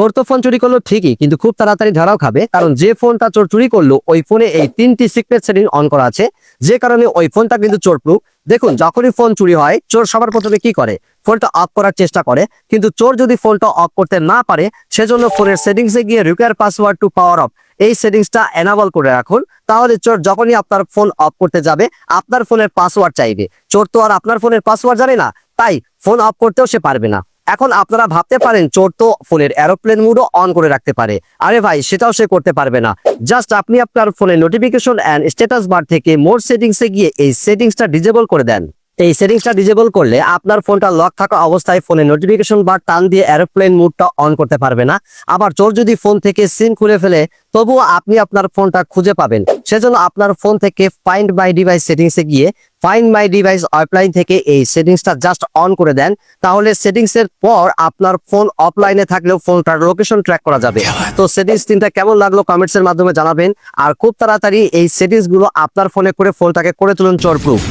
চোর তো ফোন চুরি করল ঠিকই, কিন্তু খুব তাড়াতাড়ি ধরাও খাবে, কারণ যে ফোনটা চোর চুরি করল, ওই ফোনে এই তিনটি সিক্রেট সেটিং অন করা আছে, যে কারণে ওই ফোনটা কিন্তু চোর প্রুফ দেখুন, যখনই ফোন চুরি হয়, চোর সবার প্রথমে কি করে? ফোনটা অফ করার চেষ্টা করে, কিন্তু চোর যদি ফোনটা অফ করতে না পারে, সেজন্য ফোনের সেটিংসে গিয়ে require password to power off এই সেটিংসটা এনাবল করে রাখুন, তাহলে চোর যখনই আপনার ফোন অফ করতে যাবে, আপনার ফোনের পাসওয়ার্ড চাইবে। চোর তো আর আপনার ফোনের পাসওয়ার্ড জানে না, তাই ফোন অফ করতেও সে পারবে না। এখন আপনারা ভাবতে পারেন চোর তো ফোনের এরোপ্লেন মুডও অন করে রাখতে পারে। আরে ভাই, সেটাও সে করতে পারবে না। জাস্ট আপনি আপনার ফোনের নোটিফিকেশন অ্যান্ড স্ট্যাটাস বার থেকে মোর সেটিংসে গিয়ে এই সেটিংসটা ডিজেবল করে দেন। এই সেটিংসটা ডিজেবল করলে আপনার ফোনটা লক থাকা অবস্থায় ফোনে নোটিফিকেশন বার টান দিয়ে এরোপ্লেন মুডটা অন করতে পারবে না। আবার চোর যদি ফোন থেকে সিম খুলে ফেলে, তবুও আপনি আপনার ফোনটা খুঁজে পাবেন। সেজন্য আপনার ফোন থেকে ফাইন্ড মাই ডিভাইস সেটিংসে গিয়ে ফাইন্ড মাই ডিভাইস অফলাইন থেকে এই সেটিংসটা জাস্ট অন করে দেন। তাহলে সেটিংস এর পর আপনার ফোন অফলাইনে থাকলেও ফোনটার লোকেশন ট্র্যাক করা যাবে। তো সেটিংস তিনটা কেমন লাগল কমেন্টস এর মাধ্যমে জানাবেন। আর খুব তাড়াতাড়ি এই সেটিংসগুলো আপনার ফোনে করে ফোনটাকে করে তুলুন চোর প্রুফ